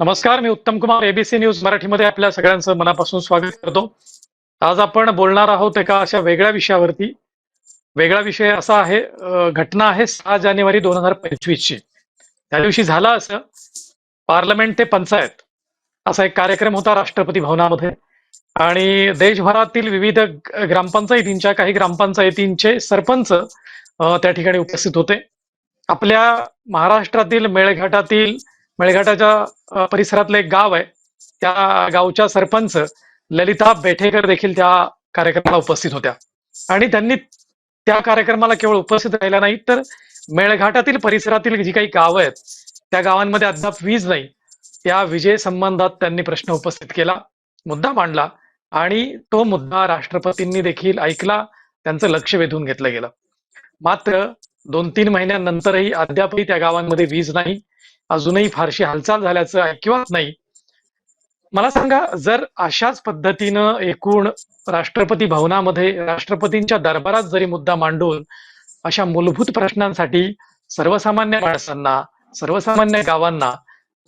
नमस्कार मी उत्तम Kumar ABC news मराठीमध्ये आपल्या सगळ्यांचं मनापासून स्वागत करतो. आज आपण बोलणार आहोत एका अशा वेगळ्या विषयावरती. वेगळा विषय असा आहे घटना आहे सहा जानेवारी दोन हजार पंचवीस ची त्या दिवशी झालं असं पार्लमेंट ते पंचायत असा एक कार्यक्रम होता राष्ट्रपती भवनामध्ये. आणि देशभरातील विविध ग्रामपंचायतींच्या काही ग्रामपंचायतींचे सरपंच त्या ठिकाणी उपस्थित होते. आपल्या महाराष्ट्रातील मेळघाटातील मेळघाटाच्या परिसरातलं एक गाव आहे. त्या गावच्या सरपंच ललिता बेठेकर देखील त्या कार्यक्रमाला उपस्थित होत्या. आणि त्यांनी त्या कार्यक्रमाला केवळ उपस्थित राहिल्या नाही तर मेळघाटातील परिसरातील जी काही गावं आहेत त्या गावांमध्ये अद्याप वीज नाही. त्या विजय संबंधात त्यांनी प्रश्न उपस्थित केला मुद्दा मांडला आणि तो मुद्दा राष्ट्रपतींनी देखील ऐकला त्यांचं लक्ष वेधून घेतलं गेलं. मात्र दोन तीन महिन्यानंतरही अद्यापही त्या गावांमध्ये वीज नाही. अजूनही फारशी हालचाल झाल्याचं ऐकिवात नाही. मला सांगा जर अशाच पद्धतीनं एकूण राष्ट्रपती भवनामध्ये राष्ट्रपतींच्या दरबारात जरी मुद्दा मांडून अशा मूलभूत प्रश्नांसाठी सर्वसामान्य माणसांना सर्वसामान्य गावांना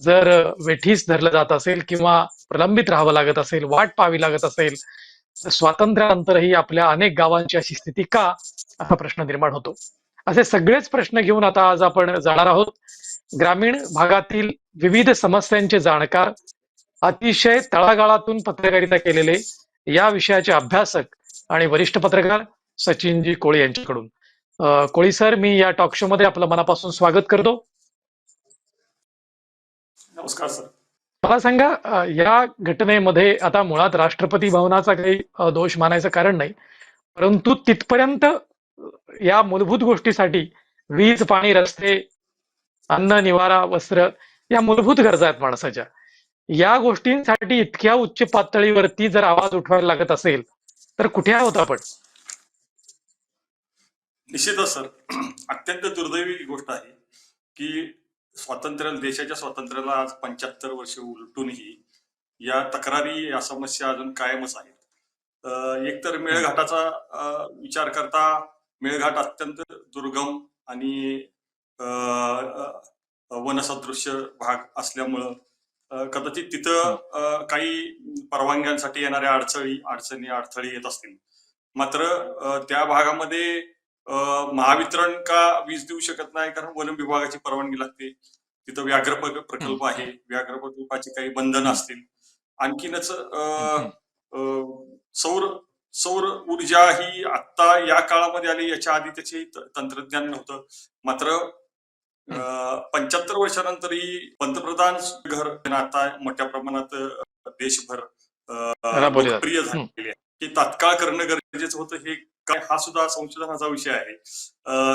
जर वेठीस धरलं जात असेल किंवा प्रलंबित राहावं लागत असेल वाट पाहावी लागत असेल स्वातंत्र्यानंतरही आपल्या अनेक गावांची अशी स्थिती का असा प्रश्न निर्माण होतो? असे सगळेच प्रश्न घेऊन आता आज आपण जाणार आहोत. ग्रामीण भागातील विविध समस्यांचे जाणकार अतिशय तळागाळातून पत्रकारिता केलेले या विषयाचे अभ्यासक आणि वरिष्ठ पत्रकार सचिनजी कोळी यांच्याकडून. कोळी सर मी या टॉक शो मध्ये आपलं मनापासून स्वागत करतो. नमस्कार सर. मला सांगा या घटनेमध्ये आता मुळात राष्ट्रपती भवनाचा काही दोष मानायचं कारण नाही परंतु तिथपर्यंत या मूलभूत गोष्टीसाठी वीज पाणी रस्ते अन्न निवारा वस्त्र या मूलभूत गरजा आहेत माणसाच्या. या गोष्टींसाठी इतक्या उच्च पातळीवरती जर आवाज उठवायला लागत असेल तर कुठे आहोत आपण? निश्चितच सर. अत्यंत दुर्दैवी गोष्ट आहे की स्वातंत्र्य देशाच्या स्वातंत्र्याला आज पंच्याहत्तर वर्ष उलटूनही या तक्रारी या समस्या अजून कायमच आहेत. एकतर मेळघाटाचा विचार करता मेळघाट अत्यंत दुर्गम आणि वनसदृश्य भाग असल्यामुळं कदाचित तिथं काही परवानग्यांसाठी येणाऱ्या अडचणी अडचणी अडथळे येत असतील. मात्र त्या भागामध्ये महावितरण का वीज देऊ शकत नाही? कारण वन विभागाची परवानगी लागते. तिथं व्याघ्र प्र- प्रकल्प आहे. व्याघ्र प्रकल्पाची काही बंधनं असतील. आणखीनच सौर सौर ऊर्जा ही आता या काळामध्ये आली. याच्या आधी त्याचे तंत्रज्ञान नव्हतं. मात्र पंच्याहत्तर वर्षानंतरही पंतप्रधान घर आता मोठ्या प्रमाणात देशभर. लोकप्रिय झालेले आहे. की तात्काळ करणं गरजेचं होतं हे काय हा सुद्धा संशोधनाचा विषय आहे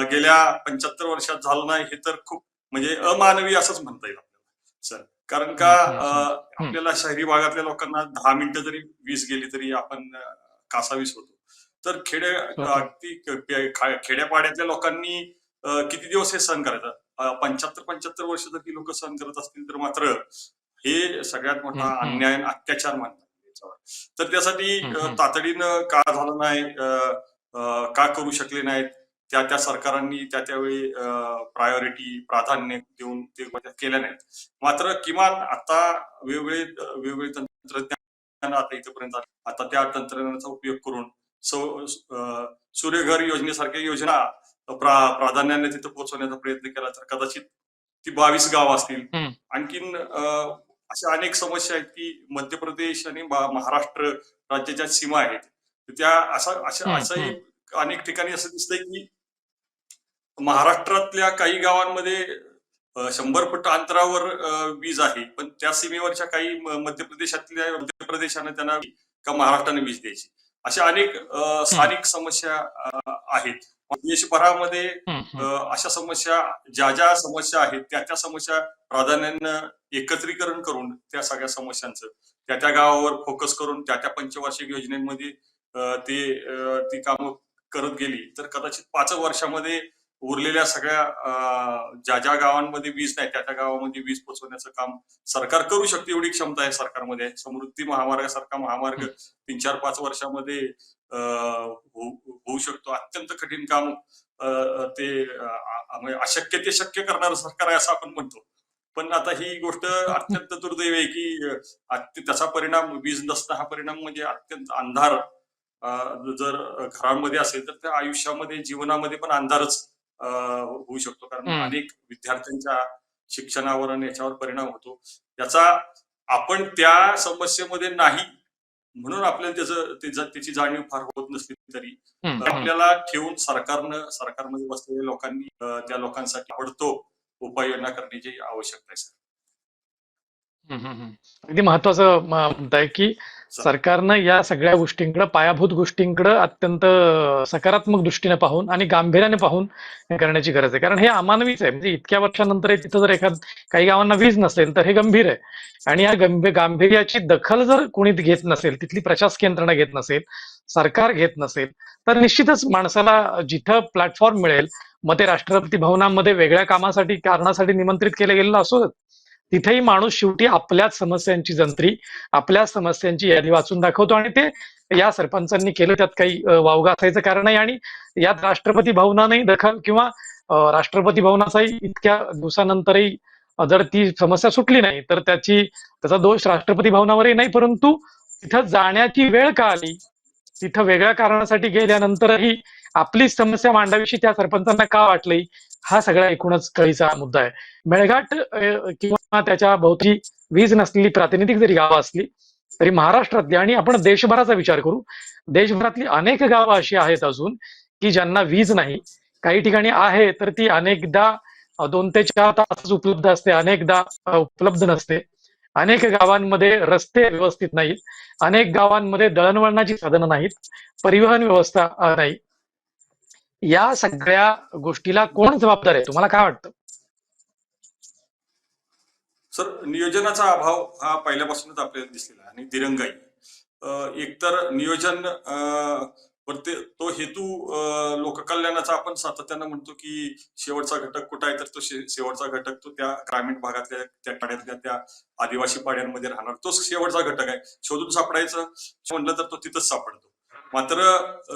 गेल्या पंच्याहत्तर वर्षात झालं नाही हे तर खूप म्हणजे अमानवी असंच म्हणता येईल आपल्याला सर कारण का आपल्याला शहरी भागातल्या लोकांना दहा मिनिटं जरी वीज गेली तरी आपण कासावीस होतो तर खेडे होतो. अगदी क- खा- खेड्यापाड्यातल्या लोकांनी किती दिवस हे सहन करायचं पंच्याहत्तर पंच्याहत्तर वर्ष जर ती लोक सहन करत असतील तर मात्र हे सगळ्यात मोठा. अन्याय अत्याचार मानतात. तर त्यासाठी. तातडीनं का झालं नाही का करू शकले नाहीत त्या त्या सरकारांनी त्या त्यावेळी प्रायोरिटी प्राधान्य देऊन ते केल्या नाहीत मात्र किमान आता वेगवेगळे वेगवेगळे तंत्रज्ञान आता इथपर्यंत. आता त्या तंत्रज्ञानाचा उपयोग करून सूर्यघर योजनेसारख्या योजना प्रा- प्राधान्याने तिथं पोहोचवण्याचा प्रयत्न केला तर कदाचित ती बावीस गाव असतील. आणखीन अशा अनेक समस्या आहेत की मध्य प्रदेश आणि महा- महाराष्ट्र राज्याच्या सीमा आहेत त्या असा अशा असंही अनेक ठिकाणी असं दिसतंय की महाराष्ट्रातल्या काही गावांमध्ये शंभर फूट अंतरावर वीज आहे. पण त्या सीमेवरच्या काही मध्य प्रदेशातल्या मध्य प्रदेशाने त्यांना का महाराष्ट्राने वीज द्यायची? अशा अनेक स्थानिक समस्या आहेत. देशभरामध्ये अशा समस्या ज्या ज्या समस्या आहेत त्या त्या समस्या प्राधान्यानं एकत्रीकरण करून त्या सगळ्या समस्यांचं त्या त्या गावावर फोकस करून त्या त्या पंचवार्षिक योजनेमध्ये ते ती कामं करत गेली. तर कदाचित पाच वर्षामध्ये उरलेल्या सगळ्या ज्या ज्या गावांमध्ये वीज नाही त्या त्या गावामध्ये वीज पोहोचवण्याचं काम सरकार करू शकते एवढी क्षमता आहे सरकारमध्ये. समृद्धी महामार्गासारखा महामार्ग. तीन चार पाच वर्षामध्ये अं, होऊ शकतो. अत्यंत कठीण काम ते म्हणजे अशक्य ते शक्य करणारं सरकार आहे असं आपण म्हणतो. पण आता ही गोष्ट अत्यंत दुर्दैवी आहे की त्याचा परिणाम वीज नसणं हा परिणाम म्हणजे अत्यंत अंधार जर घरांमध्ये असेल तर त्या आयुष्यामध्ये जीवनामध्ये पण अंधारच होऊ शकतो कारण. अनेक विद्यार्थ्यांच्या शिक्षणावर आणि याच्यावर परिणाम होतो याचा आपण त्या समस्येमध्ये नाही म्हणून आपल्याला त्याचं त्याची जाणीव फार होत नसली तरी. आपल्याला ठेवून सरकारनं सरकारमध्ये बसलेल्या लोकांनी त्या लोकांसाठी आवडतो उपाययोजना करण्याची आवश्यकता आहे सर. अगदी महत्वाचं म- मुद्दा आहे की सरकारनं या सगळ्या गोष्टींकडे पायाभूत गोष्टींकडे अत्यंत सकारात्मक दृष्टीने पाहून आणि गांभीर्याने पाहून करण्याची गरज आहे. कारण हे अमानवीच आहे. म्हणजे इतक्या वर्षानंतर तिथं जर एखाद काही गावांना वीज नसेल तर हे गंभीर आहे. आणि या गंभीर गांभीर्याची दखल जर कोणी घेत नसेल तिथली प्रशासकीय यंत्रणा घेत नसेल सरकार घेत नसेल तर निश्चितच माणसाला जिथं प्लॅटफॉर्म मिळेल मग ते राष्ट्रपती भवनामध्ये वेगळ्या कामासाठी कारणासाठी निमंत्रित केलं गेलेलं असो तिथेही माणूस शेवटी आपल्याच समस्यांची जंत्री आपल्या समस्यांची यादी वाचून दाखवतो आणि ते या सरपंचांनी केलं. त्यात काही वावगा असायचं कारण नाही आणि यात राष्ट्रपती भवनानंही दखल किंवा राष्ट्रपती भवनाचाही इतक्या दिवसानंतरही जर ती समस्या सुटली नाही तर त्याची त्याचा दोष राष्ट्रपती भवनावरही नाही. परंतु तिथं जाण्याची वेळ का आली? तिथं वेगळ्या कारणासाठी गेल्यानंतरही आपली समस्या मांडावीशी त्या सरपंचांना का वाटली हा सगळा एकूणच कळीचा मुद्दा आहे. मेळघाट किंवा त्याच्या भोवती वीज नसलेली प्रातिनिधिक जरी गावं असली तरी महाराष्ट्रातली आणि आपण देशभराचा विचार करू देशभरातली अनेक गावं अशी आहेत अजून की ज्यांना वीज नाही. काही ठिकाणी आहे तर ती अनेकदा दोन ते चार तास उपलब्ध असते अनेकदा उपलब्ध नसते. अनेक गावांमध्ये रस्ते व्यवस्थित नाहीत. अनेक गावांमध्ये दळणवळणाची साधनं नाहीत. परिवहन व्यवस्था नाही. या सगळ्या गोष्टीला कोण जबाबदार आहे? तुम्हाला काय वाटतं? सर नियोजनाचा अभाव हा पहिल्यापासूनच आपल्याला दिसलेला आणि दिरंगाई. एकतर नियोजन तो हेतू लोककल्याणाचा आपण सातत्यानं म्हणतो की शेवटचा घटक कुठं आहे तर तो शे- शेवटचा घटक तो त्या ग्रामीण भागातल्या त्या पाड्यातल्या त्या आदिवासी पाड्यांमध्ये राहणार. तोच शेवटचा घटक आहे. शोधून सापडायचं. म्हणलं तर तो तिथंच सापडतो. मात्र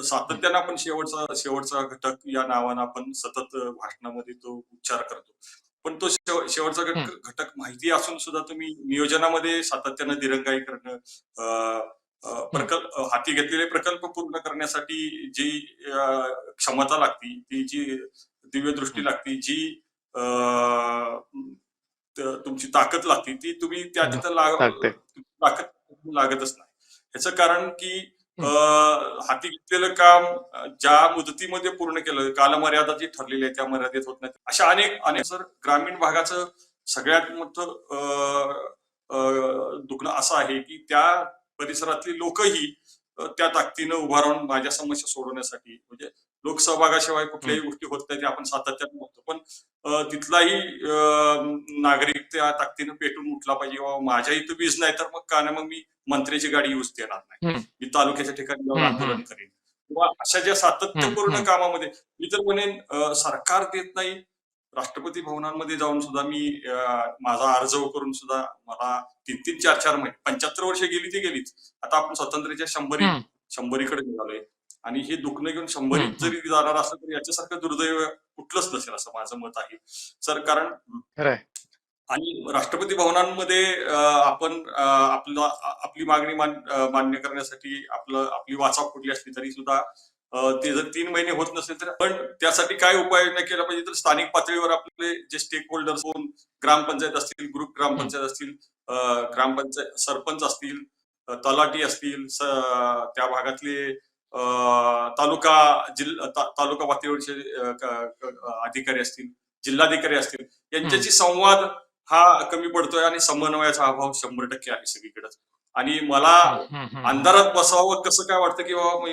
सातत्यानं आपण शेवटचा शेवटचा घटक या नावानं आपण सतत भाषणामध्ये तो उच्चार करतो. पण तो शेव- शेवटचा घटक घटक माहिती असून सुद्धा तुम्ही नियोजनामध्ये सातत्यानं दिरंगाई करणं प्रकल्प हाती घेतलेले प्रकल्प पूर्ण करण्यासाठी जी क्षमता लागती ती जी दिव्य दृष्टी लागती जी तुमची ताकद लागती ती तुम्ही त्या तिथं लाग लागते. ताकद लागतच नाही. ह्याचं कारण की हाती घेतलेलं काम ज्या मुदतीमध्ये पूर्ण केलं कालमर्यादा जी ठरलेली आहे त्या मर्यादेत होत नाही. अशा अनेक अनेक सर ग्रामीण भागाचं सगळ्यात मोठं दुखणं असं आहे की त्या परिसरातली लोकही त्या ताकदीनं उभा राहून माझ्या समस्या सोडवण्यासाठी म्हणजे लोकसहभागाशिवाय कुठल्याही गोष्टी होत नाही ते आपण सातत्यानं बघतो. पण तिथलाही नागरिक त्या ताकदीनं पेटून उठला पाहिजे बाबा माझ्या इथं वीज नाही तर मग का नाही? मग मी मंत्र्याची गाडी यूज देणार नाही. मी तालुक्याच्या ठिकाणी जाऊन आंदोलन करेन. किंवा अशा ज्या सातत्यपूर्ण. कामामध्ये मी तर म्हणेन सरकार देत नाही राष्ट्रपती भवनांमध्ये जाऊन सुद्धा मी माझा अर्ज करून सुद्धा मला तीन तीन चार चार महिने पंच्याहत्तर वर्ष गेली ती गेलीच. आता आपण स्वातंत्र्याच्या शंभरी. शंभरीकडे निघालोय. आणि हे दुखणं घेऊन शंभरीत. जरी जाणार असलं तर याच्यासारखं दुर्दैव कुठलंच नसेल असं माझं मत आहे. सर कारण आणि राष्ट्रपती भवनांमध्ये आपण आपला आपली मागणी मान्य करण्यासाठी आपलं आपली वाचा फुटली असली तरी सुद्धा ते जर तीन महिने होत नसेल तर पण त्यासाठी काय उपाययोजना केला पाहिजे तर स्थानिक पातळीवर आपले जे स्टेक होल्डर्स होऊन ग्रामपंचायत असतील ग्रुप ग्रामपंचायत असतील ग्रामपंचायत सरपंच असतील अं, तलाठी असतील त्या भागातले तालुका जिल्हा ता- तालुका पातळीवरचे अधिकारी असतील जिल्हाधिकारी असतील यांच्याशी संवाद हा कमी पडतोय आणि समन्वयाचा अभाव शंभर टक्के आहे सगळीकडेच. आणि मला हम्म. अंधारात बसावं कसं काय वाटतं की बाबा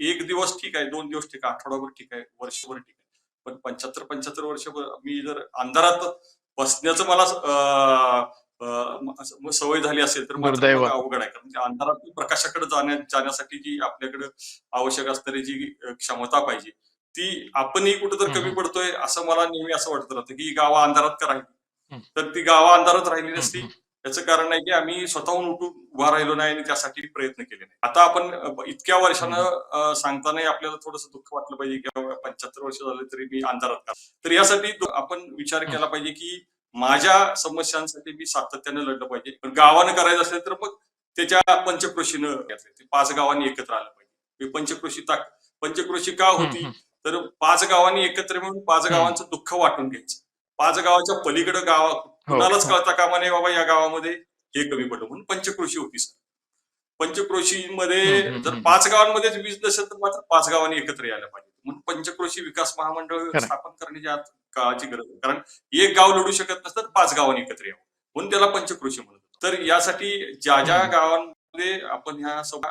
एक दिवस ठीक आहे दोन दिवस ठीक आहे आठवडाभर ठीक आहे वर्षभर ठीक आहे. पण पंच्याहत्तर पंच्याहत्तर वर्ष मी जर अंधारात बसण्याचं मला सवय झाली असेल तर अवघड आहे. कारण अंधारातून प्रकाशाकडे जाण्या जाण्यासाठी जी आपल्याकडे आवश्यक असणारी जी क्षमता पाहिजे ती आपणही कुठेतरी कमी हम्म. पडतोय असं मला नेहमी असं वाटत राहतं की गावं अंधारात का राहिली. तर ती गावं अंधारात राहिली नसती. याचं कारण आहे की आम्ही स्वतःहून उठून उभा राहिलो नाही आणि त्यासाठी प्रयत्न केले नाही. आता आपण इतक्या वर्षानं सांगतानाही आपल्याला थोडंसं दुःख वाटलं पाहिजे की पंच्याहत्तर वर्ष झाले तरी मी अंधारात का? तर यासाठी आपण विचार केला पाहिजे की माझ्या समस्यांसाठी मी सातत्यानं लढलं पाहिजे पण गावानं करायचं असेल तर मग त्याच्या पंचक्रोशीनं घेतलं ते पाच गावांनी एकत्र आलं पाहिजे पंचक्रोशी ताक पंचक्रोशी का होती तर पाच गावांनी एकत्र मिळून पाच. गावांचं दुःख वाटून घ्यायचं पाच गावाच्या पलीकडे गावा कुणालाच हो. कळता कामा नये बाबा या गावामध्ये हे कमी पडलं म्हणून पंचक्रोशी होती सर पंचक्रोशीमध्ये जर. पाच गावांमध्येच वीज नसेल तर मात्र पाच गावांनी एकत्र यायला पाहिजे म्हणून पंचक्रोशी विकास महामंडळ. स्थापन करण्याची आज काळाची गरज आहे. कारण एक गाव लढू शकत नसतं तर पाच गावांनी एकत्र यावं. म्हणून त्याला पंचक्रोशी म्हणतात. तर यासाठी ज्या ज्या. गावांमध्ये आपण ह्या सभा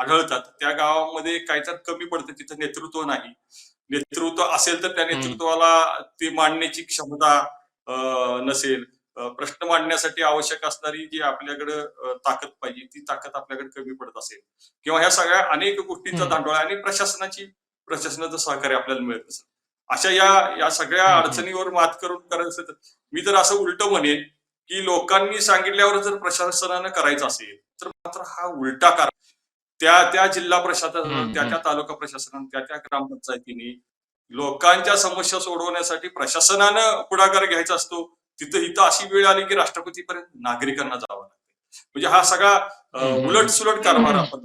आढळतात त्या गावामध्ये काहीतरी कमी पडतं. तिथं नेतृत्व नाही. नेतृत्व असेल तर त्या. नेतृत्वाला ते मांडण्याची क्षमता नसेल. प्रश्न मांडण्यासाठी आवश्यक असणारी जी आपल्याकडे ताकद पाहिजे ती ताकद आपल्याकडे कमी पडत असेल. किंवा ह्या सगळ्या अनेक गोष्टींचा. दांडोळा आणि प्रशासनाची प्रशासनाचं सहकार्य आपल्याला मिळत नसेल. अशा या या सगळ्या. अडचणीवर मात करून करायचं मी तर असं उलट म्हणेन की लोकांनी सांगितल्यावर जर प्रशासनानं करायचं असेल तर मात्र हा उलटा कार त्या त्या जिल्हा प्रशासन त्या त्या तालुका प्रशासनानं त्या त्या ग्रामपंचायतीने लोकांच्या समस्या सोडवण्यासाठी प्रशासनानं पुढाकार घ्यायचा असतो तिथं इथं अशी वेळ आली की राष्ट्रपतीपर्यंत नागरिकांना जावं लागतं म्हणजे हा सगळा. उलट सुलट कारभार. आपण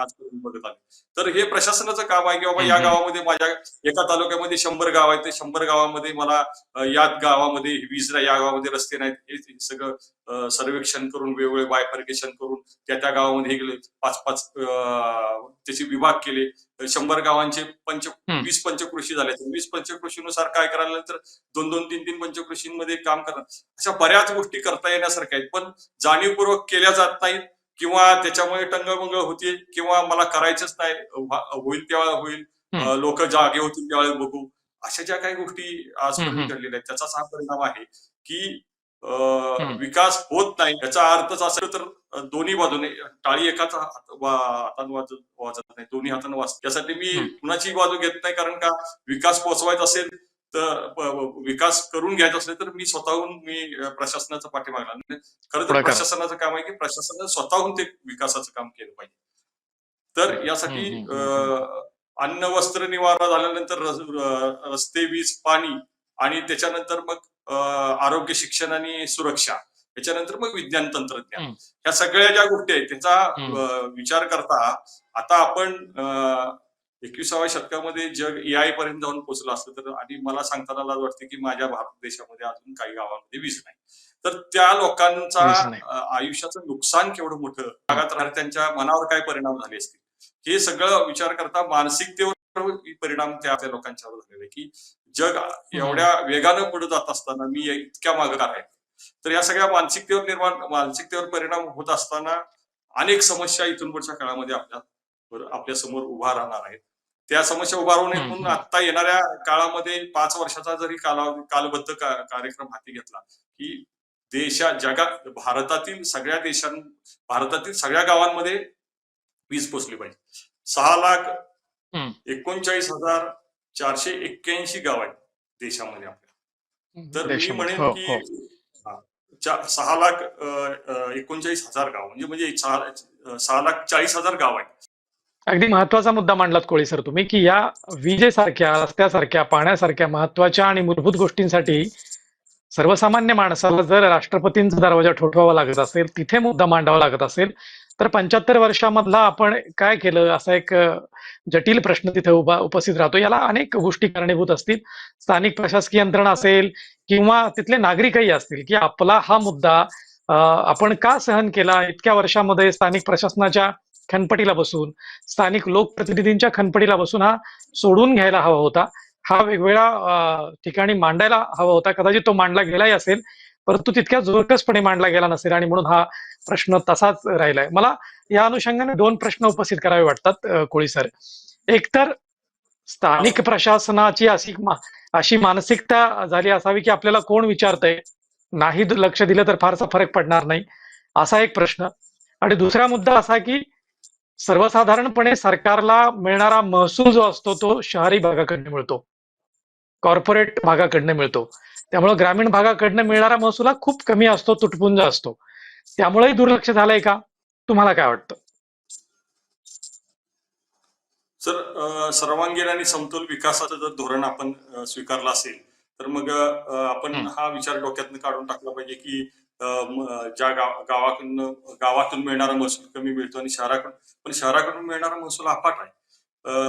आजपर्यंत बघत आलो. तर हे प्रशासनाचं काम आहे की बाबा या. गावामध्ये माझ्या एका तालुक्यामध्ये शंभर गाव आहेत. ते शंभर गावामध्ये मला अ, या गावामध्ये वीज या गावामध्ये रस्ते नाहीत. हे सगळं सर्वेक्षण करून वेगवेगळे बायफर्केशन करून त्या त्या गावामध्ये हे गेले पाच पाच त्याचे विभाग केले. शंभर गावांचे पंच. वीस पंचकृषी झाले. तर वीस पंचकृषीनुसार काय करायला तर दोन दोन तीन तीन पंचकृषींमध्ये काम करा अशा बऱ्याच गोष्टी करता येण्यासारख्या आहेत. पण जाणीवपूर्वक केल्या जात नाहीत. किंवा त्याच्यामुळे टंगळमंगळ होते किंवा मला करायचंच नाही होईल तेव्हा होईल. लोक जागे होतील त्यावेळेस बघू अशा ज्या काही गोष्टी हम्म. घडलेल्या आहेत त्याचाच हा परिणाम आहे की. विकास होत नाही याचा अर्थच असेल तर दोन्ही बाजूने टाळी एकाच हातानं वाजत वाजत नाही दोन्ही हातानं वाजत त्यासाठी मी. कुणाची बाजू घेत नाही कारण का विकास पोचवायचा असेल तर विकास करून घ्यायचा असेल तर मी स्वतःहून मी प्रशासनाचा पाठीमागला खरं तर. प्रशासनाचं काम आहे की प्रशासनानं स्वतःहून ते विकासाचं काम केलं पाहिजे तर यासाठी अन्न वस्त्र निवारा झाल्यानंतर रस्ते वीज पाणी आणि त्याच्यानंतर मग आरोग्य शिक्षण आणि सुरक्षा त्याच्यानंतर मग विज्ञान तंत्रज्ञान. ह्या सगळ्या ज्या गोष्टी आहेत त्याचा विचार करता आता आपण एकविसाव्या शतकामध्ये जग ए आय पर्यंत जाऊन पोहोचलं असतं तर आणि मला सांगताना लाज वाटते की माझ्या भारत देशामध्ये अजून काही गावांमध्ये वीज नाही. तर त्या लोकांचा आयुष्याचं नुकसान केवढं मोठं भागात त्यांच्या मनावर काय परिणाम झाले असतील? हे सगळं विचार करता मानसिकतेवर परिणाम त्या त्या लोकांच्यावर झालेला आहे की जग एवढ्या वेगानं पुढे जात असताना मी इतक्या मागे आहे तर या सगळ्या मानसिकतेवर निर्माण मानसिकतेवर परिणाम होत असताना अनेक समस्या इथून पुढच्या काळामध्ये आपल्या आपल्यासमोर उभा राहणार आहेत. त्या समस्या उभा राहू नये हम्म, म्हणून. आता येणाऱ्या काळामध्ये पाच वर्षाचा जरी कालावधी कालबद्ध का- कार्यक्रम हाती घेतला की देशा जगात भारतातील सगळ्या देशां भारतातील सगळ्या गावांमध्ये वीज पोचली पाहिजे सहा लाख. एकोणचाळीस हजार चारशे एक्क्याऐंशी गाव आहेत देशामध्ये आपल्या तर मी. म्हणेन हो, की हो. सहा लाख एकोणचाळीस हजार गाव म्हणजे म्हणजे सहा लाख चाळीस हजार गाव आहेत अगदी महत्त्वाचा मुद्दा मांडलात कोळी सर तुम्ही की या विजेसारख्या रस्त्यासारख्या पाण्यासारख्या महत्त्वाच्या आणि मूलभूत गोष्टींसाठी सर्वसामान्य माणसाला जर राष्ट्रपतींचा दरवाजा ठोठवावा लागत असेल तिथे मुद्दा मांडावा लागत असेल तर पंच्याहत्तर वर्षामधला आपण काय केलं? असा एक जटिल प्रश्न तिथे उभा उपस्थित राहतो. याला अनेक गोष्टी कारणीभूत असतील. स्थानिक प्रशासकीय यंत्रणा असेल किंवा तिथले नागरिकही असतील की आपला हा मुद्दा आपण का सहन केला? इतक्या वर्षामध्ये स्थानिक प्रशासनाच्या खनपटीला बसून स्थानिक लोकप्रतिनिधींच्या खनपटीला बसून हा सोडून घ्यायला हवा होता. हा वेगवेगळ्या ठिकाणी मांडायला हवा होता. कदाचित तो मांडला गेलाही असेल परंतु तितक्या जोरकसपणे मांडला गेला नसेल आणि म्हणून हा प्रश्न तसाच राहिलाय. मला या अनुषंगाने दोन प्रश्न उपस्थित करावे वाटतात कोळी सर. एक तर स्थानिक प्रशासनाची अशी मा- अशी मानसिकता झाली असावी की आपल्याला कोण विचारतंय? नाही लक्ष दिलं तर फारसा फरक पडणार नाही असा एक प्रश्न. आणि दुसरा मुद्दा असा की सर्वसाधारणपणे सरकारला मिळणारा महसूल जो असतो तो शहरी भागाकडनं मिळतो. कॉर्पोरेट भागाकडनं मिळतो. त्यामुळे ग्रामीण भागाकडनं मिळणारा महसूल हा खूप कमी असतो तुटपुंजा असतो. त्यामुळेही दुर्लक्ष झालंय का? तुम्हाला काय वाटतं? सर सर्वांगीण आणि समतोल विकासाचं जर धोरण आपण स्वीकारलं असेल तर मग आपण हं. विचार डोक्यातनं काढून टाकला पाहिजे की ज्या गाव गावाकडून गावातून मिळणारा महसूल कमी मिळतो आणि शहराकडून पण शहराकडून मिळणारा महसूल अफाट आहे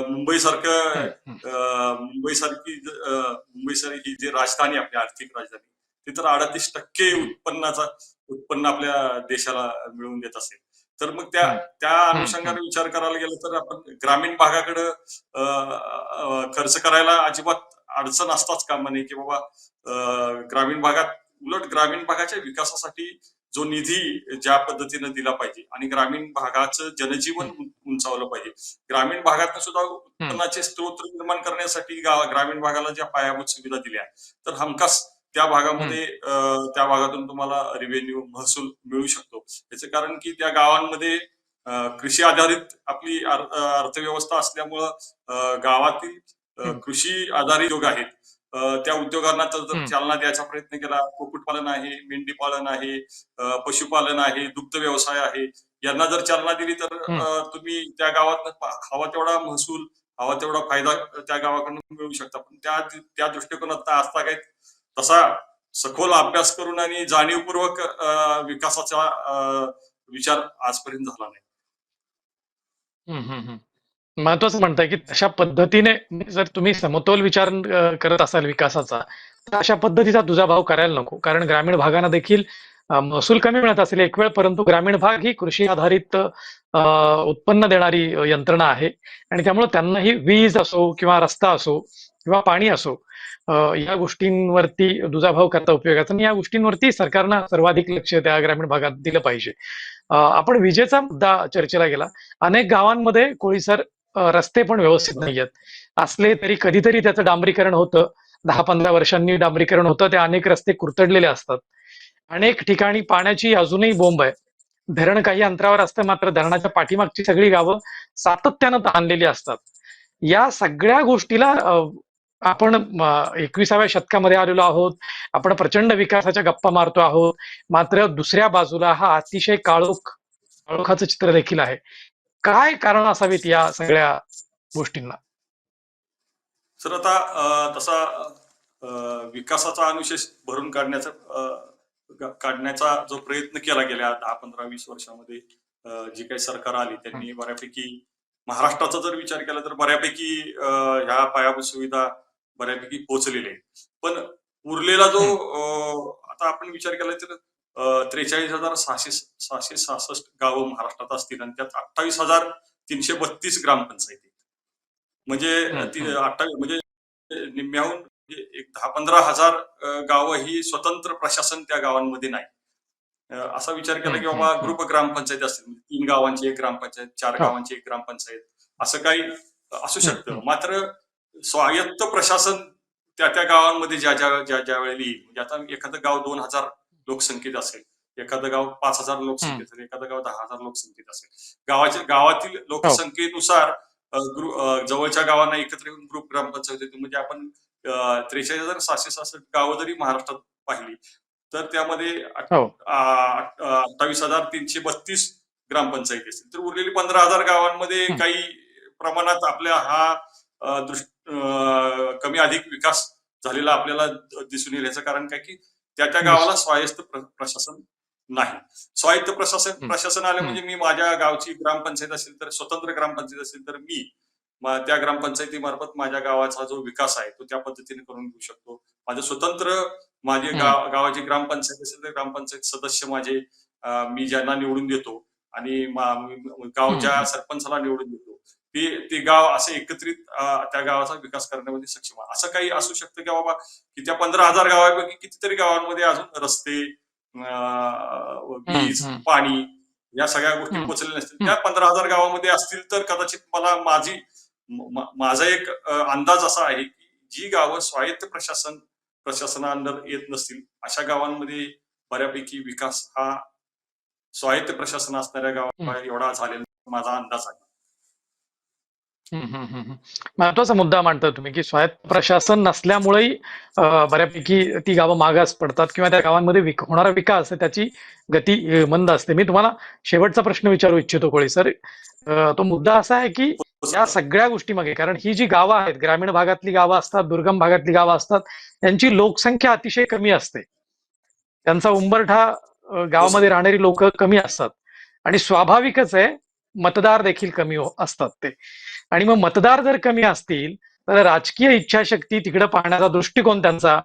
मुंबई सारखं हं, हं. मुंबई सारखी मुंबई सारखी जी राजधानी आपली आर्थिक राजधानी ती तर अडतीस टक्के उत्पन्नाचा उत्पन्न आपल्या देशाला मिळवून देत असेल तर मग त्या. त्या अनुषंगाने विचार करायला गेलं तर आपण ग्रामीण भागाकडे खर्च करायला अजिबात अडचण असताच कामा नये की बाबा ग्रामीण भागात उलट ग्रामीण भागाच्या विकासासाठी जो निधी ज्या पद्धतीनं दिला पाहिजे आणि ग्रामीण भागाचं जनजीवन उंचावलं पाहिजे. ग्रामीण भागात सुद्धा उत्पन्नाचे स्रोत निर्माण करण्यासाठी ग्रामीण भागाला ज्या पायाभूत सुविधा दिल्या तर हमखास त्या भागामध्ये त्या भागातून तुम्हाला रेव्हेन्यू महसूल मिळू शकतो. याचं कारण की त्या गावांमध्ये कृषी आधारित आपली अर्थव्यवस्था असल्यामुळं गावातील. कृषी आधारित उद्योग आहेत. त्या उद्योगांना. चालना द्यायचा प्रयत्न केला. कुक्कुटपालन आहे मेंढी पालन आहे पशुपालन आहे दुग्ध व्यवसाय आहे. यांना जर चालना दिली तर तुम्ही त्या गावात हवा तेवढा महसूल हवा तेवढा फायदा त्या गावाकडून मिळू शकता. पण त्या त्या दृष्टिकोनात असता काही तसा सखोल अभ्यास करून आणि जाणीवपूर्वक विकासाचा विचार आजपर्यंत झाला नाही. महत्वाचं म्हणताय की अशा पद्धतीने जर तुम्ही समतोल विचार करत असाल विकासाचा तर अशा पद्धतीचा दुजाभाव करायला नको. कारण ग्रामीण भागांना देखील महसूल कमी मिळत असेल एक वेळ परंतु ग्रामीण भाग ही कृषी आधारित उत्पन्न देणारी यंत्रणा आहे. आणि त्यामुळे त्यांनाही वीज असो किंवा रस्ता असो किंवा पाणी असो या गोष्टींवरती दुजाभाव करता उपयोगाचा आणि या गोष्टींवरती सरकारनं सर्वाधिक लक्ष त्या ग्रामीण भागात दिलं पाहिजे. आपण विजेचा मुद्दा चर्चेला गेला. अनेक गावांमध्ये कोळीसर रस्ते पण व्यवस्थित नाहीयेत. असले तरी कधीतरी त्याचं डांबरीकरण होतं. दहा पंधरा वर्षांनी डांबरीकरण होतं. ते अनेक रस्ते कुरतडलेले असतात. अनेक ठिकाणी पाण्याची अजूनही बोंब आहे. धरण काही अंतरावर असतं मात्र धरणाच्या पाठीमागची सगळी गावं सातत्यानं ताणलेली असतात. या सगळ्या गोष्टीला आपण एकविसाव्या शतकामध्ये आलेलो आहोत. आपण प्रचंड विकासाच्या गप्पा मारतो आहोत. मात्र दुसऱ्या बाजूला हा अतिशय काळोख काळोखाचं चित्र देखील आहे. काय कारण असावीत या सगळ्या गोष्टींना? सर आता तसा विकासाचा अनुशेष भरून काढण्याचा काढण्याचा जो प्रयत्न केला गेल्या दहा पंधरा वीस वर्षामध्ये जी काही सरकार आली त्यांनी बऱ्यापैकी महाराष्ट्राचा जर विचार केला तर बऱ्यापैकी ह्या पायाभूत सुविधा बऱ्यापैकी पोहोचलेल्या आहेत. पण उरलेला जो आता आपण विचार केला तर त्रेचाळीस हजार सहाशे सहाशे सहासष्ट गावं महाराष्ट्रात असतील आणि त्यात अठ्ठावीस हजार तीनशे बत्तीस ग्रामपंचायती म्हणजे. अठ्ठावीस म्हणजे निम्म्याहून म्हणजे एक दहा पंधरा हजार गावं ही स्वतंत्र प्रशासन त्या गावांमध्ये नाही असा विचार केला की बाबा ग्रुप ग्रामपंचायत असतील म्हणजे तीन गावांची एक ग्रामपंचायत चार. गावांची एक ग्रामपंचायत असं काही असू शकतं. मात्र स्वायत्त प्रशासन त्या त्या गावांमध्ये ज्या ज्या ज्या ज्या वेळेला येईल म्हणजे आता एखादं गाव दोन हजार लोकसंख्येत असेल. एखादं गाव पाच हजार लोकसंख्येत असेल एखादं गाव दहा हजार लोकसंख्येत असेल. गावाच्या गावातील लोकसंख्येनुसार अ, ग्रु- अ, जवळच्या गावांना एकत्र येऊन ग्रुप ग्रामपंचायत म्हणजे आपण त्रेचाळीस हजार सहाशे सहासष्ट गावं जरी महाराष्ट्रात पाहिली तर त्यामध्ये हो. अठ्ठावीस हजार तीनशे बत्तीस ग्रामपंचायती असतील. तर उरलेली पंधरा हजार गावांमध्ये हं. काही प्रमाणात आपल्या हा दृष्ट कमी अधिक विकास झालेला आपल्याला दिसून येईल. याचं कारण काय की त्या त्या गावाला स्वायत्त प्र- प्रशासन नाही स्वायत्त प्रशासन. प्रशासन आलं. म्हणजे मी माझ्या गावची ग्रामपंचायत असेल तर स्वतंत्र ग्रामपंचायत असेल तर मी त्या ग्रामपंचायतीमार्फत माझ्या गावाचा जो विकास आहे तो त्या पद्धतीने करून घेऊ शकतो माझं स्वतंत्र माझे. गाव गावाची ग्रामपंचायत असेल तर ग्रामपंचायत सदस्य माझे मी ज्यांना निवडून देतो आणि गावच्या. सरपंचाला निवडून देतो ते ते गाव असं एकत्रित त्या गावाचा विकास करण्यामध्ये सक्षम आहे असं काही असू शकतं की बाबा की त्या पंधरा हजार गावापैकी कितीतरी गावांमध्ये अजून रस्ते वीज. पाणी या सगळ्या गोष्टी. पोहोचलेल्या नसतील. त्या पंधरा हजार गावामध्ये असतील तर कदाचित मला माझी माझा एक अंदाज असा आहे की जी गावं स्वायत्त प्रशासन प्रशासना अंडर येत नसतील अशा गावांमध्ये बऱ्यापैकी विकास हा स्वायत्त प्रशासन असणाऱ्या गावा एवढा झालेला माझा अंदाज आहे महत्त्वाचा मुद्दा मांडता तुम्ही की स्वायत्त प्रशासन नसल्यामुळेही बऱ्यापैकी ती गावं मागास पडतात किंवा त्या गावांमध्ये विक- होणारा विकास त्याची गती मंद असते. मी तुम्हाला शेवटचा प्रश्न विचारू इच्छितो कोळी सर. तो मुद्दा असा आहे की या सगळ्या गोष्टीमागे कारण ही जी गावं आहेत ग्रामीण भागातली गावं असतात दुर्गम भागातली गावं असतात त्यांची लोकसंख्या अतिशय कमी असते. त्यांचा उंबरठा गावामध्ये राहणारी लोक कमी असतात. आणि स्वाभाविकच आहे मतदार देखील कमी हो- असतात ते. आणि मग मतदार जर कमी असतील तर राजकीय इच्छाशक्ती तिकडे पाहण्याचा दृष्टिकोन त्यांचा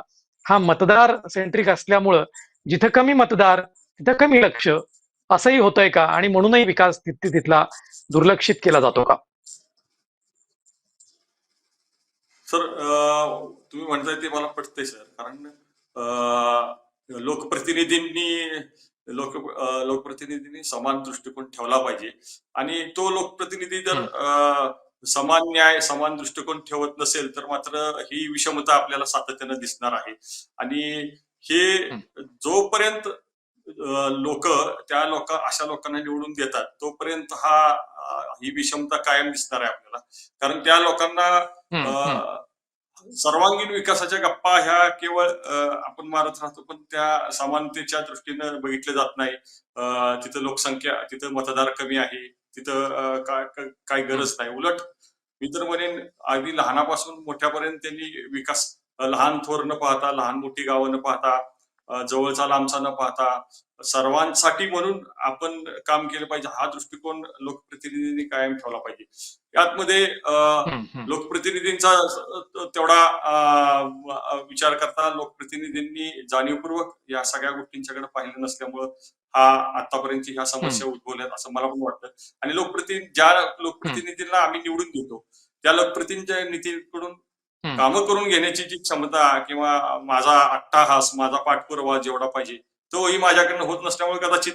हा मतदार सेंट्रिक असल्यामुळं जिथं कमी मतदार तिथं कमी लक्ष असंही होतंय का? आणि म्हणूनही विकास तिथ- तिथला दुर्लक्षित केला जातो का? सर तुम्ही म्हणताय ते मला पटतंय सर. कारण लोकप्रतिनिधींनी लोक लोकप्रतिनिधींनी समान दृष्टिकोन ठेवला पाहिजे. आणि तो लोकप्रतिनिधी जर समान न्याय समान दृष्टिकोन ठेवत नसेल तर मात्र ही विषमता आपल्याला सातत्यानं दिसणार आहे. आणि हे जोपर्यंत लोक त्या लोक अशा लोकांना निवडून देतात तोपर्यंत हा ही विषमता कायम दिसणार आहे आपल्याला. कारण त्या लोकांना सर्वांगीण विकासाच्या गप्पा ह्या केवळ आपण मारत राहतो पण त्या समानतेच्या दृष्टीनं बघितले जात नाही. तिथं लोकसंख्या तिथं मतदार कमी आहे तिथं काय काय- गरज नाही. उलट मी तर म्हणेन अगदी लहानापासून मोठ्यापर्यंत त्यांनी विकास लहान थोर न पाहता लहान मोठी गावं न पाहता जवळचा लांबचा न पाहता सर्वांसाठी म्हणून आपण काम केलं पाहिजे. हा दृष्टिकोन लोकप्रतिनिधींनी कायम ठेवला पाहिजे. यातमध्ये. लोकप्रतिनिधींचा तेवढा विचार करता लोकप्रतिनिधींनी जाणीवपूर्वक या सगळ्या गोष्टींच्याकडे पाहिलं नसल्यामुळं हा आतापर्यंत ह्या समस्या उद्भवल्यात असं मला पण वाटतं आणि लोकप्रतिनिधी ज्या लोकप्रतिनिधींना आम्ही निवडून देतो त्या लोकप्रतिनिधीकडून. कामं करून घेण्याची जी क्षमता किंवा माझा अट्टाहास माझा पाठपुरावा जेवढा पाहिजे तोही माझ्याकडनं होत नसल्यामुळे कदाचित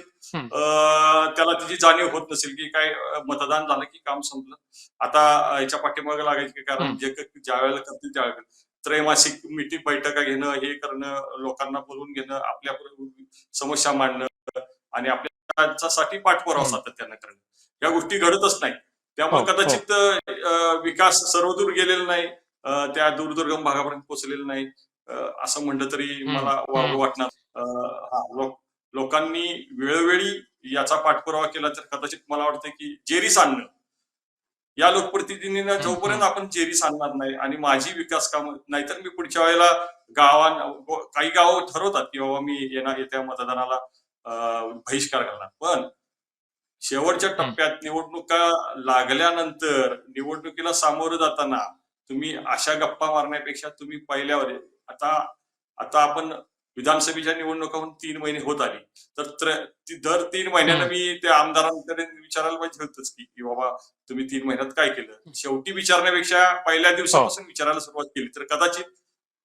त्याला तिची जाणीव होत नसेल की काय मतदान झालं की काम संपलं. आता याच्या पाठीमागे लागायचे की कारण. जे ज्या वेळेला करतील त्यावेळेला त्रैमासिक मिटिंग बैठका घेणं हे करणं लोकांना बोलवून घेणं आपल्या समस्या मांडणं आणि आपल्या साठी पाठपुरावा. सातत्यानं करणं. या गोष्टी घडतच नाही. त्यामुळे हो, हो. कदाचित अ, विकास सर्वदूर गेलेला नाही. त्या दूरदुर्गम भागापर्यंत पोहोचलेला नाही. असं म्हणलं तरी मला. वाटणार. हा, लोक लोकांनी वेळोवेळी याचा पाठपुरावा केला तर कदाचित मला वाटतं की जेरीस आणणं या लोकप्रतिनिधींना जोपर्यंत आपण जेरीस आणणार नाही आणि माझी विकास कामं नाहीतर मी पुढच्या वेळेला गावां काही गावं ठरवतात की बाबा मी येणार येत्या मतदानाला बहिष्कार करणार. पण शेवटच्या टप्प्यात निवडणुका लागल्यानंतर निवडणुकीला सामोरं जाताना तुम्ही अशा गप्पा मारण्यापेक्षा तुम्ही पहिल्यावर आता आता आपण विधानसभेच्या निवडणुका होऊन तीन महिने होत आली. तर ती दर तीन महिन्यानं हम्म. मी त्या आमदारांकडे विचारायला पाहिजे होतंच की की बाबा तुम्ही तीन महिन्यात काय केलं? शेवटी विचारण्यापेक्षा पहिल्या दिवसापासून विचारायला सुरुवात केली. तर कदाचित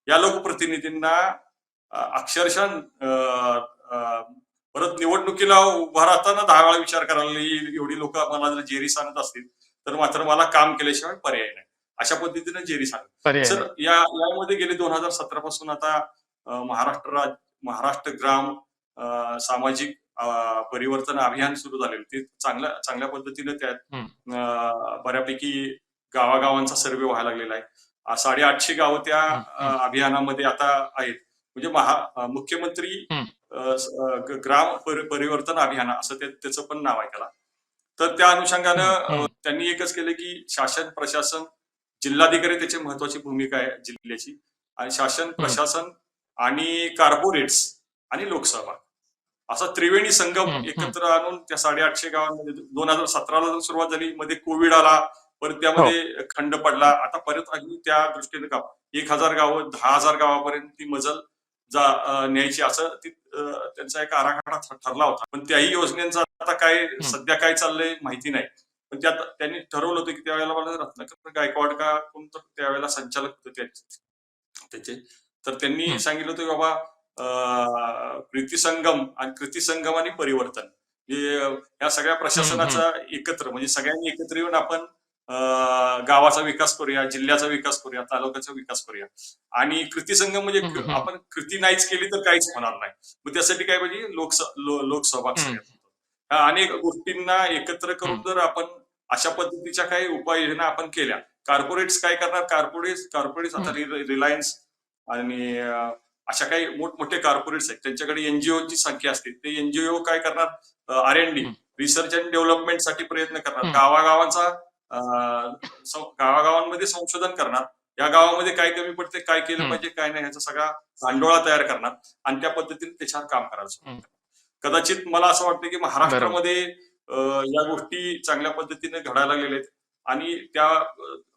या लोकप्रतिनिधींना अक्षरशः परत निवडणुकीला उभा राहताना दहा वेळा विचार करायला एवढी लोक मला जर जेरी सांगत असतील तर मात्र मला काम केल्याशिवाय पर्याय नाही. अशा पद्धतीने जेरी पर्याय सर. या यामध्ये गेले दोन हजार सतरा पासून आता महाराष्ट्र राज महाराष्ट्र ग्राम सामाजिक परिवर्तन अभियान सुरू झालेलं ते चांगल्या चांगल्या पद्धतीने त्यात बऱ्यापैकी गावागावांचा सर्वे व्हायला लागलेला आहे. साडेआठशे गावं त्या अभियानामध्ये आता आहेत. म्हणजे महा मुख्यमंत्री ग्राम परि- परिवर्तन अभियान असं ते- त्याचं पण नाव आहे त्याला. तर त्या अनुषंगानं त्यांनी एकच केलं की शासन प्रशासन जिल्हाधिकारी त्याची महत्वाची भूमिका आहे जिल्ह्याची. आणि शासन प्रशासन आणि कार्पोरेट्स आणि लोकसभा असा त्रिवेणी संगम एकत्र आणून त्या साडेआठशे गावांमध्ये दोन हजार सतराला जर सुरुवात झाली मध्ये कोविड आला परत त्यामध्ये खंड पडला. आता परत अगदी त्या दृष्टीने काम. एक हजार गावं दहा हजार गावापर्यंत ती मजल जा न्यायची असं ती त्यांचा एक आराखडा ठरला होता. पण त्याही योजनेचा आता काय सध्या काय चाललंय माहिती नाही. पण त्यात त्यांनी ठरवलं होतं की त्यावेळेला मला रत्नाकर गायकवाड का कोण तर त्यावेळेला संचालक होते त्या- त्याचे. तर त्यांनी. सांगितलं होतं की बाबा कृती संगम आणि कृती संगम आणि परिवर्तन या सगळ्या प्रशासनाचा एकत्र म्हणजे सगळ्यांनी एकत्र येऊन आपण गावाचा विकास करूया जिल्ह्याचा विकास करूया तालुक्याचा विकास करूया. आणि कृती संगम म्हणजे. आपण कृती नाहीच केली तर काहीच होणार नाही. मग त्यासाठी काय पाहिजे? लोकस लो- लोकसहभाग हम्म. सगळ्यात ह्या अनेक गोष्टींना एकत्र करून जर आपण अशा पद्धतीच्या काही उपाययोजना आपण केल्या. कार्पोरेट्स काय करणार? कार्पोरेट्स कार्पोरेट्स आता रिलायन्स आणि अशा काही मोठमोठे कार्पोरेट्स आहेत. त्यांच्याकडे एनजीओ ची संख्या असते. ते एनजीओ काय करणार? R N D. Research and डेव्हलपमेंटसाठी प्रयत्न करणार. गावागावांचा गावागावांमध्ये संशोधन करणार. या गावामध्ये काय कमी पडते? काय केलं. पाहिजे? काय नाही? ह्याचा सगळा सांडोळा तयार करणार. आणि त्या पद्धतीने त्याच्यावर काम करायचं. कदाचित मला असं वाटतं की महाराष्ट्रामध्ये या गोष्टी चांगल्या पद्धतीने घडायला लागलेल्या आहेत आणि त्या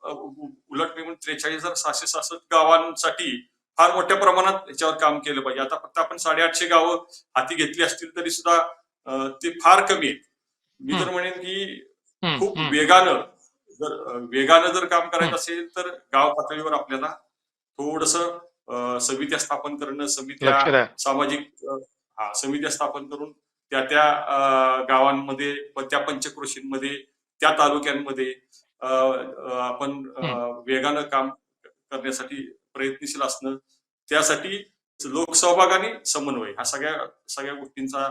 उलट मी म्हणून त्रेचाळीस हजार सहाशे सहासष्ट गावांसाठी फार मोठ्या प्रमाणात याच्यावर काम केलं पाहिजे आता फक्त आपण साडेआठशे गावं हाती घेतली असतील तरी सुद्धा ते फार कमी आहेत मी तर. म्हणेन की खूप. वेगानं जर वेगानं जर काम करायचं. असेल तर गाव पातळीवर आपल्याला थोडस समित्या स्थापन करणं समित्या सामाजिक हा समित्या स्थापन करून त्या त्या गावांमध्ये त्या पंचक्रोशींमध्ये त्या तालुक्यांमध्ये आपण वेगानं काम करण्यासाठी प्रयत्नशील असणं त्यासाठी लोकसहभाग आणि समन्वय ह्या सगळ्या सगळ्या गोष्टींचा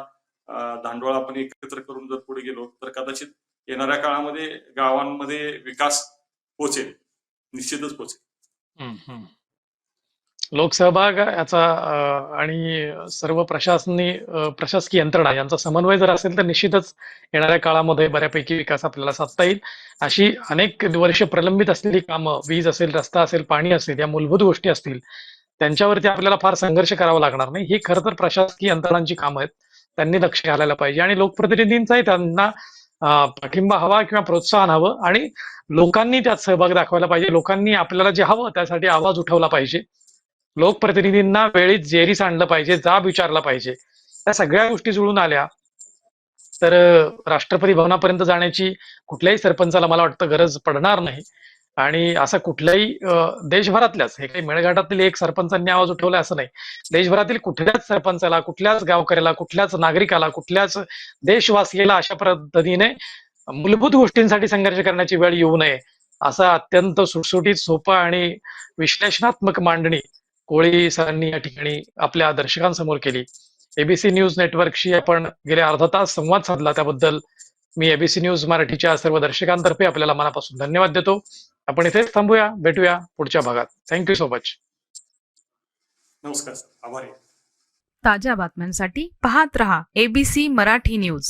धांडोळा आपण एकत्र करून जर पुढे गेलो तर कदाचित येणाऱ्या काळामध्ये गावांमध्ये विकास पोचेल निश्चितच पोचेल. लोकसहभाग याचा आणि सर्व प्रशासनी प्रशासकीय यंत्रणा यांचा समन्वय जर असेल तर निश्चितच येणाऱ्या काळामध्ये बऱ्यापैकी विकास आपल्याला साधता येईल. अशी अनेक वर्ष प्रलंबित असलेली कामं वीज असेल रस्ता असेल पाणी असेल या मूलभूत गोष्टी असतील त्यांच्यावरती आपल्याला फार संघर्ष करावा लागणार नाही. ही खरं तर प्रशासकीय यंत्रणांची कामं आहेत. त्यांनी लक्ष घालायला पाहिजे आणि लोकप्रतिनिधींचाही त्यांना पाठिंबा हवा किंवा प्रोत्साहन हवं आणि लोकांनी त्यात सहभाग दाखवायला पाहिजे. लोकांनी आपल्याला जे हवं त्यासाठी आवाज उठवला पाहिजे. लोकप्रतिनिधींना वेळीत जेरीस आणलं पाहिजे जाब विचारला पाहिजे. त्या सगळ्या गोष्टी जुळून आल्या. तर राष्ट्रपती भवनापर्यंत जाण्याची कुठल्याही सरपंचाला मला वाटतं गरज पडणार नाही. आणि असं कुठल्याही देशभरातल्याच हे काही मेळघाटातील एक सरपंचांनी आवाज उठवला असं नाही. देशभरातील कुठल्याच सरपंचाला कुठल्याच गावकऱ्याला कुठल्याच नागरिकाला कुठल्याच देशवासियाला अशा पद्धतीने मूलभूत गोष्टींसाठी संघर्ष करण्याची वेळ येऊ नये असा अत्यंत सुटसुटीत सोपा आणि विश्लेषणात्मक मांडणी कोळी सरांनी या ठिकाणी आपल्या दर्शकांसमोर केली. एबीसी न्यूज नेटवर्कशी आपण गेले अर्धा तास संवाद साधला. त्याबद्दल मी एबीसी न्यूज मराठीच्या सर्व दर्शकांतर्फे आपल्याला मनापासून धन्यवाद देतो. आपण इथेच थांबूया भेटूया पुढच्या भागात. थँक्यू सो मच नमस्कार. ताज्या बातम्यांसाठी पाहत रहा एबीसी मराठी न्यूज.